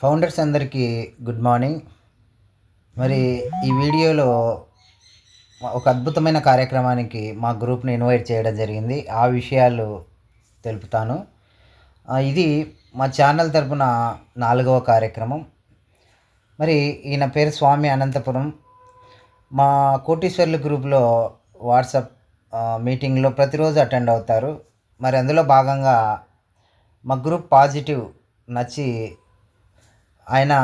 Founders అందరికీ good morning. మరి ఈ వీడియోలో ఒక అద్భుతమైన కార్యక్రమానికి మా గ్రూప్ని ఇన్వైట్ చేయడం జరిగింది. ఆ విషయాలు తెలుపుతాను. ఇది మా ఛానల్ తరపున నాలుగవ కార్యక్రమం. మరి ఈయన పేరు స్వామి అనంతపురం. మా కోటీశ్వర్లు గ్రూప్లో వాట్సాప్ మీటింగ్లో ప్రతిరోజు అటెండ్ అవుతారు. మరి అందులో భాగంగా మా గ్రూప్ పాజిటివ్ నచ్చి ఆయన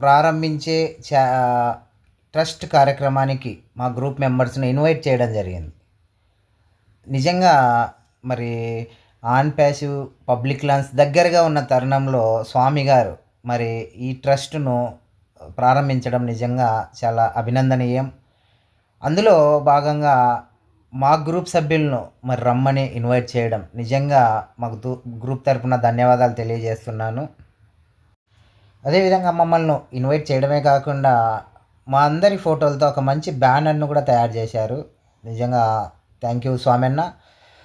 ప్రారంభించే చా ట్రస్ట్ కార్యక్రమానికి మా గ్రూప్ మెంబర్స్ని ఇన్వైట్ చేయడం జరిగింది. నిజంగా మరి ఆన్ ప్యాసివ్ పబ్లిక్ లాన్స్ దగ్గరగా ఉన్న తరుణంలో స్వామి గారు మరి ఈ ట్రస్ట్ను ప్రారంభించడం నిజంగా చాలా అభినందనీయం. అందులో భాగంగా మా గ్రూప్ సభ్యులను మరి రమ్మని ఇన్వైట్ చేయడం నిజంగా మాకు గ్రూప్ తరఫున ధన్యవాదాలు తెలియజేస్తున్నాను. అదేవిధంగా మమ్మల్ని ఇన్వైట్ చేయడమే కాకుండా మా అందరి ఫోటోలతో ఒక మంచి బ్యానర్ను కూడా తయారు చేశారు. నిజంగా థ్యాంక్ యూ స్వామన్న.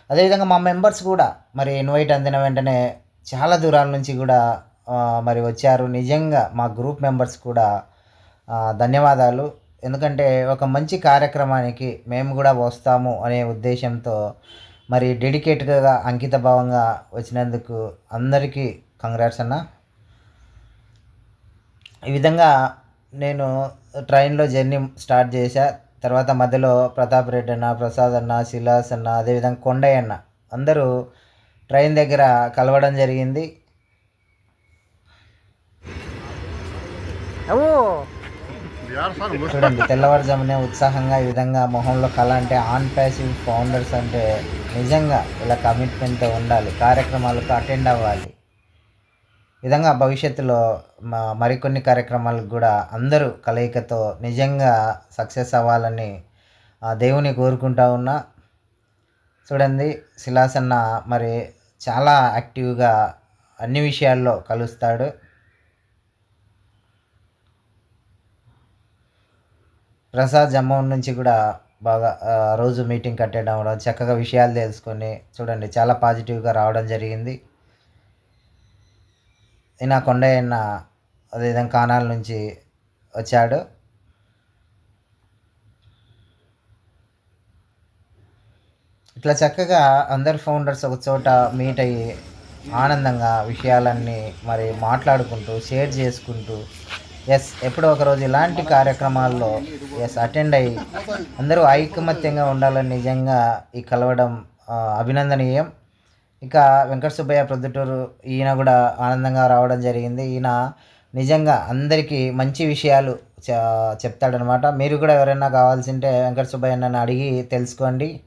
అదేవిధంగా మా మెంబర్స్ కూడా మరి ఇన్వైట్ అందిన వెంటనే చాలా దూరాల నుంచి కూడా మరి వచ్చారు. నిజంగా మా గ్రూప్ మెంబర్స్ కూడా ధన్యవాదాలు. ఎందుకంటే ఒక మంచి కార్యక్రమానికి మేము కూడా వస్తాము అనే ఉద్దేశంతో మరి డెడికేట్గా అంకిత భావంగా వచ్చినందుకు అందరికీ కంగ్రాట్స్ అన్న. ఈ విధంగా నేను ట్రైన్లో జర్నీ స్టార్ట్ చేశా. తర్వాత మధ్యలో ప్రతాప్ రెడ్డి అన్న ప్రసాద్ అన్న శిలాస్ అన్న అదేవిధంగా కొండయ్య అన్న అందరూ ట్రైన్ దగ్గర కలవడం జరిగింది. చూడండి తెల్లవారుజామునే ఉత్సాహంగా ఈ విధంగా మొహంలో కళ అంటే ఆన్ ప్యాసివ్ ఫౌండర్స్ అంటే నిజంగా ఇలా కమిట్మెంట్తో ఉండాలి. కార్యక్రమాలకు అటెండ్ అవ్వాలి. విధంగా భవిష్యత్తులో మరికొన్ని కార్యక్రమాలకు కూడా అందరూ కలయికతో నిజంగా సక్సెస్ అవ్వాలని ఆ దేవుని కోరుకుంటా ఉన్నా. చూడండి శిలాసన్న మరి చాలా యాక్టివ్గా అన్ని విషయాల్లో కలుస్తాడు. ప్రసాద్ జమ్మూన్ నుంచి కూడా బాగా రోజు మీటింగ్ కట్టేయడం చక్కగా విషయాలు తెలుసుకొని చూడండి చాలా పాజిటివ్గా రావడం జరిగింది. ఈయన కొండయ్యన్న అదేవిధంగా కానాల నుంచి వచ్చాడు. ఇట్లా చక్కగా అందరు ఫౌండర్స్ ఒక చోట మీట్ అయ్యి ఆనందంగా విషయాలన్నీ మరి మాట్లాడుకుంటూ షేర్ చేసుకుంటూ ఎస్ ఎప్పుడో ఒక రోజు ఇలాంటి కార్యక్రమాల్లో ఎస్ అటెండ్ అయ్యి అందరూ ఐకమత్యంగా ఉండాలని నిజంగా ఈ కలవడం అభినందనీయం. ఇక వెంకట సుబ్బయ్య ప్రొద్దుటూరు ఈయన కూడా ఆనందంగా రావడం జరిగింది. ఈయన నిజంగా అందరికీ మంచి విషయాలు చెప్తాడనమాట మీరు కూడా ఎవరైనా కావాల్సింటే వెంకట సుబ్బయ్య నన్ను అడిగి తెలుసుకోండి.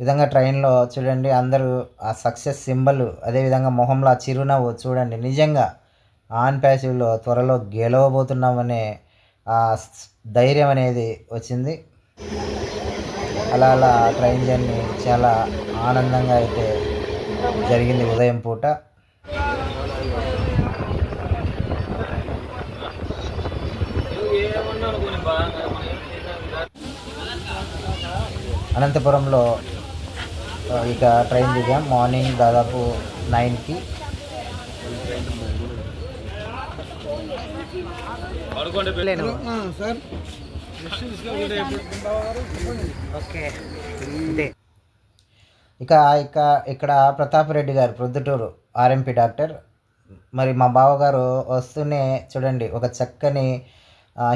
ఈ విధంగా ట్రైన్లో చూడండి అందరూ ఆ సక్సెస్ సింబల్ అదేవిధంగా మొహంలో ఆ చిరునవ్వు చూడండి. నిజంగా ఆన్ ప్యాసివ్లో త్వరలో గెలవబోతున్నామనే ఆ స్- ధైర్యం అనేది వచ్చింది. అలా అలా ట్రైన్ జర్నీ చాలా ఆనందంగా అయితే జరిగింది ఉదయం పూట. అనంతపురంలో ఇక ట్రైన్ దిగాం. మార్నింగ్ దాదాపు నైన్కి. సార్. ఓకే. ఇక ఇక ఇక్కడ ప్రతాప్ రెడ్డి గారు ప్రొద్దుటూరు ఆర్ఎంపీ డాక్టర్. మరి మా బావగారు వస్తూనే చూడండి ఒక చక్కని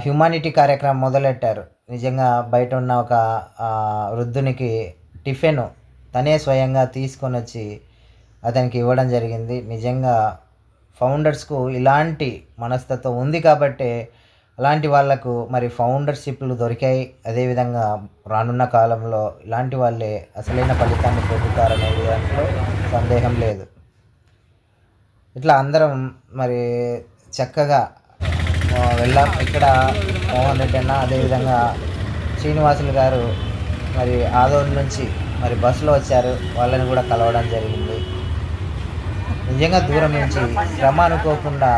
హ్యుమానిటీ కార్యక్రమం మొదలెట్టారు. నిజంగా బయట ఉన్న ఒక వృద్ధునికి టిఫిన్ తనే స్వయంగా తీసుకొని వచ్చి అతనికి ఇవ్వడం జరిగింది. నిజంగా ఫౌండర్స్కు ఇలాంటి మనస్తత్వం ఉంది కాబట్టే అలాంటి వాళ్ళకు మరి ఫౌండర్షిప్లు దొరికాయి. అదేవిధంగా రానున్న కాలంలో ఇలాంటి వాళ్ళే అసలైన ఫలితాన్ని పొందుతారనే దాంట్లో సందేహం లేదు. ఇట్లా అందరం మరి చక్కగా వెళ్ళాం. ఇక్కడ మోహన్ రెడ్డి అన్న అదేవిధంగా శ్రీనివాసులు గారు మరి ఆదోన్ నుంచి మరి బస్సులో వచ్చారు. వాళ్ళని కూడా కలవడం జరిగింది. నిజంగా దూరం నుంచి శ్రమ అనుకోకుండా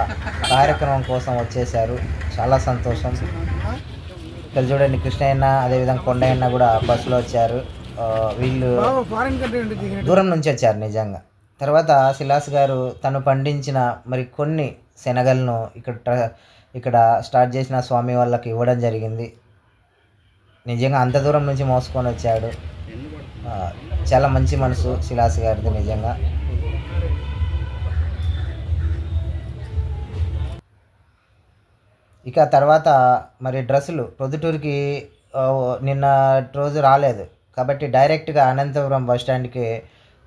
కార్యక్రమం కోసం వచ్చేశారు. చాలా సంతోషం. ఇక్కడ చూడండి కృష్ణయ్యన్న అదేవిధంగా కొండయ్యన్న కూడా బస్సులో వచ్చారు. వీళ్ళు దూరం నుంచి వచ్చారు నిజంగా. తర్వాత శిలాస్ గారు తను పండించిన మరి కొన్ని శనగలను ఇక్కడ ట్ర- ఇక్కడ స్టార్ట్ చేసిన స్వామి వాళ్ళకి ఇవ్వడం జరిగింది. నిజంగా అంత దూరం నుంచి మోసుకొని వచ్చాడు. చాలా మంచి మనసు శిలాస్ గారిది నిజంగా. ఇక తర్వాత మరి డ్రెస్సులు ప్రొద్దుటూరుకి నిన్న రోజు రాలేదు. కాబట్టి డైరెక్ట్గా అనంతపురం బస్ స్టాండ్కి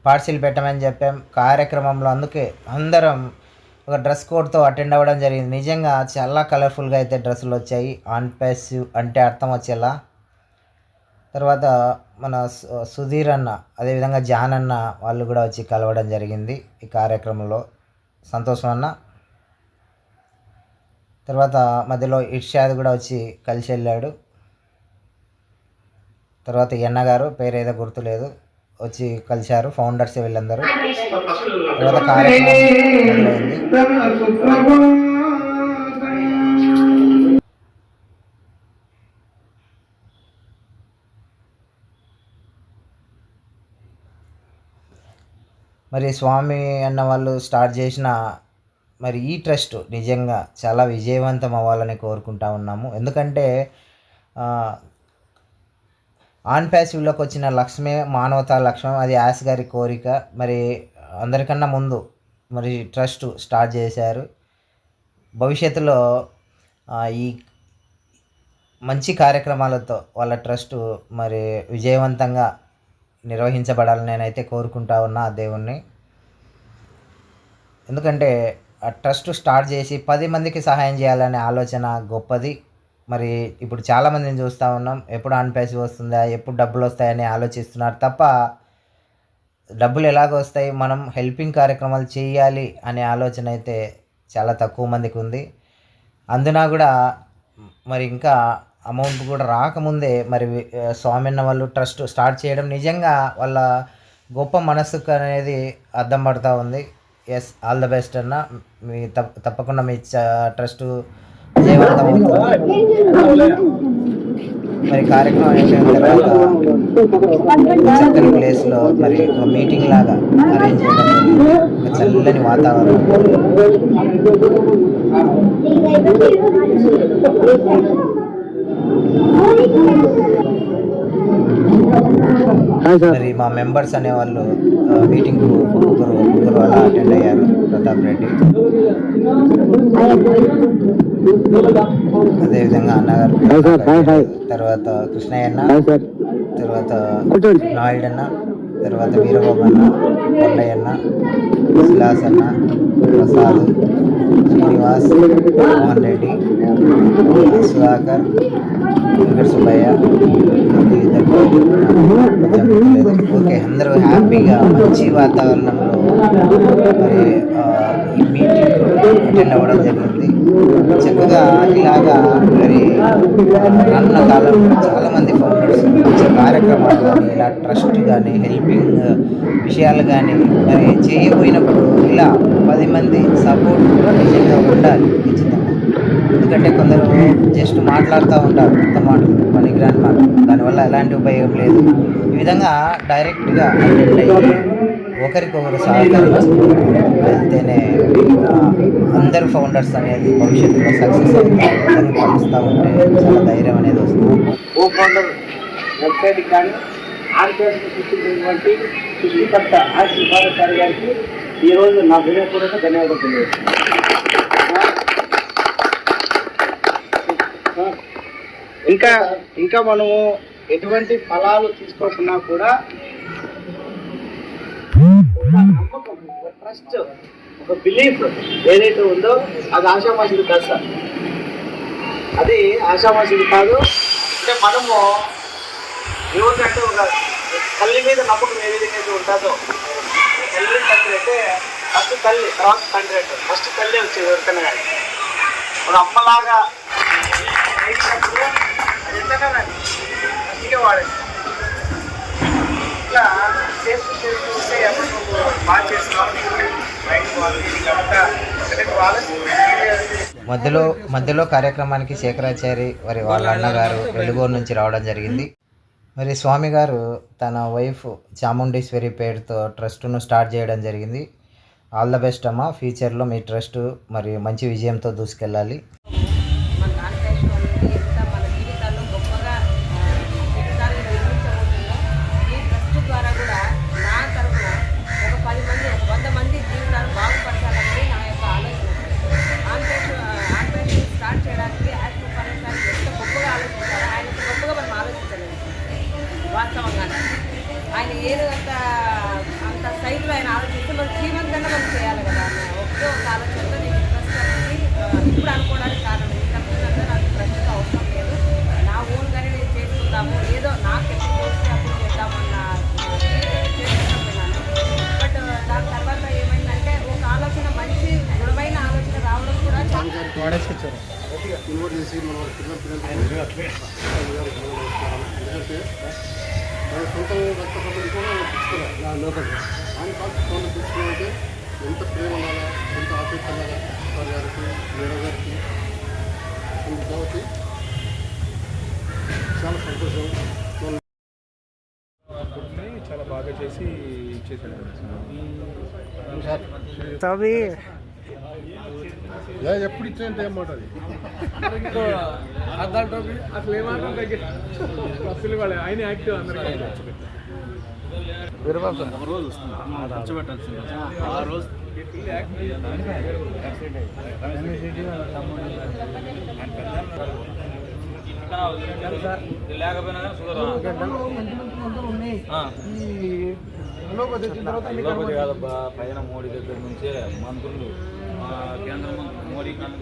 పార్సిల్ పెట్టమని చెప్పాం. కార్యక్రమంలో అందుకే అందరం ఒక డ్రెస్ కోడ్తో అటెండ్ అవ్వడం జరిగింది. నిజంగా చాలా కలర్ఫుల్గా అయితే డ్రెస్సులు వచ్చాయి. ఆన్ ప్యాసివ్ అంటే అర్థం వచ్చేలా. తర్వాత మన సు- సుధీర్ అన్న అదేవిధంగా జాన్ అన్న వాళ్ళు కూడా వచ్చి కలవడం జరిగింది ఈ కార్యక్రమంలో. సంతోషం అన్న. తర్వాత మధ్యలో ఇర్షాద్ కూడా వచ్చి కలిసి వెళ్ళాడు. తర్వాత ఎన్నగారు పేరు ఏదో గుర్తులేదు వచ్చి కలిశారు ఫౌండర్స్ వీళ్ళందరూ. తర్వాత కార్యక్రమం మరి స్వామి అన్న వాళ్ళు స్టార్ట్ చేసిన మరి ఈ ట్రస్ట్ నిజంగా చాలా విజయవంతం అవ్వాలని కోరుకుంటా ఉన్నాము. ఎందుకంటే ఆన్ ప్యాసివ్లోకి వచ్చిన లక్ష్మే మానవతా లక్ష్యం అది యాస్ గారి కోరిక. మరి అందరికన్నా ముందు మరి ట్రస్ట్ స్టార్ట్ చేశారు. భవిష్యత్తులో ఈ మంచి కార్యక్రమాలతో వాళ్ళ ట్రస్ట్ మరి విజయవంతంగా నిర్వహించబడాలని నేనైతే కోరుకుంటా ఉన్నా ఆ దేవుణ్ణి. ఎందుకంటే ట్రస్ట్ స్టార్ట్ చేసి పది మందికి సహాయం చేయాలనే ఆలోచన గొప్పది. మరి ఇప్పుడు చాలామందిని చూస్తూ ఉన్నాం. ఎప్పుడు అన్పేసి వస్తుందా ఎప్పుడు డబ్బులు వస్తాయని ఆలోచిస్తున్నారు తప్ప డబ్బులు ఎలాగ వస్తాయి? మనం హెల్పింగ్ కార్యక్రమాలు చేయాలి అనే ఆలోచన అయితే చాలా తక్కువ మందికి ఉంది. అందున కూడా మరి ఇంకా అమౌంట్ కూడా రాకముందే మరి స్వామిన్న వాళ్ళు ట్రస్ట్ స్టార్ట్ చేయడం నిజంగా వాళ్ళ గొప్ప మనస్సుకు అనేది అర్థం పడుతూ ఉంది. ఎస్ ఆల్ ద బెస్ట్ అన్న. మీ తప్పకుండా మీ ట్రస్ట్ విజయవంతం మరి కార్యక్రమం అయిపోయిన తర్వాత చక్కని ప్లేస్లో మరి ఒక మీటింగ్ లాగా అరేంజ్ చేయడం జరిగింది. ఒక చల్లని వాతావరణం. మరి మా మెంబర్స్ అనేవాళ్ళు మీటింగ్ ఒక్కొక్కరు ఒక్కొక్కరు అలా అటెండ్ అయ్యారు ప్రతాప్ రెడ్డి. అదేవిధంగా అన్నగారు తర్వాత కృష్ణయ్య అన్న తర్వాత నాయుడు అన్న తర్వాత వీరబాబన్న అన్న శిలాస్ అన్న ప్రసాద్ శ్రీనివాస్ మోహన్ రెడ్డి సుధాకర్ వెంకట సుబ్బయ్య ఓకే అందరూ హ్యాపీగా మంచి వాతావరణంలో మరి ఈ అటెండ్ అవ్వడం జరిగింది. చక్కగా ఇలాగా మరి ఆ, రానున్న కాలంలో చాలామంది ఫౌండర్స్ మంచి కార్యక్రమాలు కానీ ఇలా ట్రస్ట్ కానీ హెల్పింగ్ విషయాలు కానీ మరి చేయబోయినప్పుడు ఇలా పది మంది సపోర్ట్ నిజంగా ఉండాలి. ఖచ్చితంగా. ఎందుకంటే కొందరు జస్ట్ మాట్లాడుతూ ఉంటారు కొత్త మాటలు పనికిరాని మాటలు దానివల్ల ఎలాంటి ఉపయోగం లేదు. ఈ విధంగా డైరెక్ట్గా అటెండ్ అయ్యి ఒకరికొకరు సహకారం వెళ్తేనే అందరు ఫౌండర్స్ అనేది భవిష్యత్తులో సక్సెస్ అవుతారు కలుస్తూ ఉంటే చాలా ధైర్యం అనేది వస్తుంది. కో ఫౌండర్ వెబ్సైట్ కానీ ఆర్పిఎస్ సృష్టించినటువంటి సృష్టికర్త గారికి ఈరోజు నా హృదయపూర్వక ధన్యవాదాలు ఇంకా ఇంకా మనము ఎటువంటి ఫలాలు తీసుకోకున్నా కూడా ఒక నమ్మకం ఒక ట్రస్ట్ ఒక బిలీఫ్ ఏదైతే ఉందో అది ఆశామాసిది కాదు సార్. అది ఆశామాసిది కాదు. అంటే మనము ఏమిటంటే ఒక తల్లి మీద నమ్మకం ఏ విధంగా అయితే ఉంటుందో తల్లి తండ్రి అంటే ఫస్ట్ తల్లి తర్వాత తండ్రి అంటే ఫస్ట్ తల్లి వచ్చేది ఎవరికైనా కానీ. ఒక అమ్మలాగా ఎంతగానే మధ్యలో మధ్యలో కార్యక్రమానికి శేఖరాచారి వారి వాళ్ళ అన్నగారు వెలుగూరు నుంచి రావడం జరిగింది. మరి స్వామి గారు తన వైఫ్ చాముండేశ్వరి పేరుతో ట్రస్ట్ను స్టార్ట్ చేయడం జరిగింది. ఆల్ ద బెస్ట్ అమ్మ ఫ్యూచర్లో మీ ట్రస్ట్ మరి మంచి విజయంతో దూసుకెళ్ళాలి. ఉండాలా సార్ గారికి మేడం గారికి కాబట్టి చాలా సంతోషం చాలా బాగా చేసి ఇచ్చేసాడు ఎప్పుడు ఇచ్చినంత ఏం మాట అది? అసలు ఏమాత్రం తగ్గి అసలు వాళ్ళు ఆయన యాక్టివ్ అందరికీ తిరుపతి కాదబ్బా పైన మోడీ దగ్గర నుంచే మంత్రులు ఆ, కేంద్ర మంత్రి మోడీ కాలం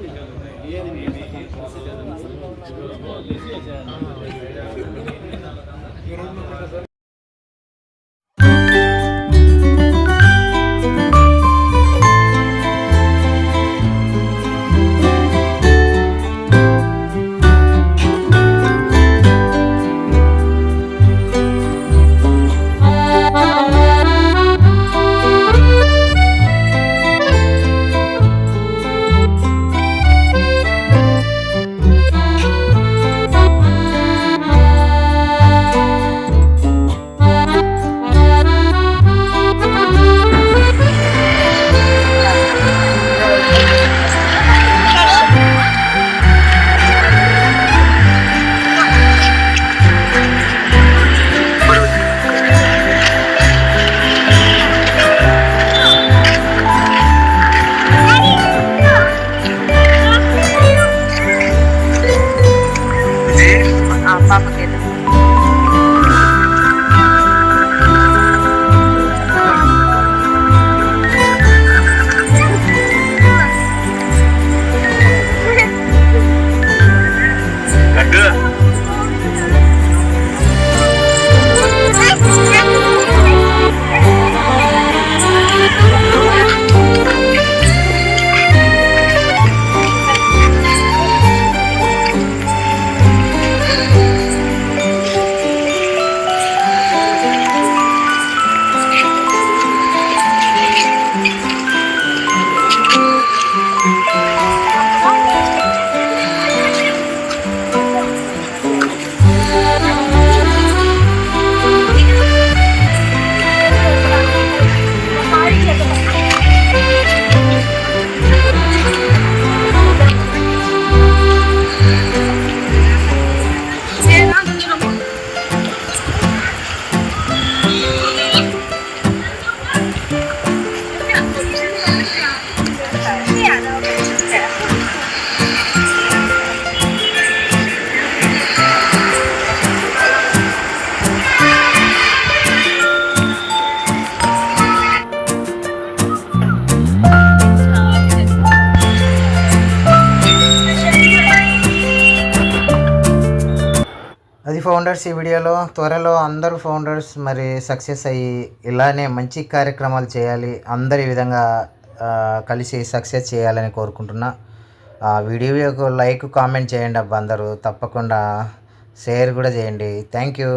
అది ఫౌండర్స్ ఈ వీడియోలో త్వరలో అందరూ ఫౌండర్స్ మరి సక్సెస్ అయ్యి ఇలానే మంచి కార్యక్రమాలు చేయాలి అందరి విధంగా కలిసి సక్సెస్ చేయాలని కోరుకుంటున్నా. వీడియోకు లైక్ కామెంట్ చేయండి అబ్బా అందరూ. తప్పకుండా షేర్ కూడా చేయండి. Thank you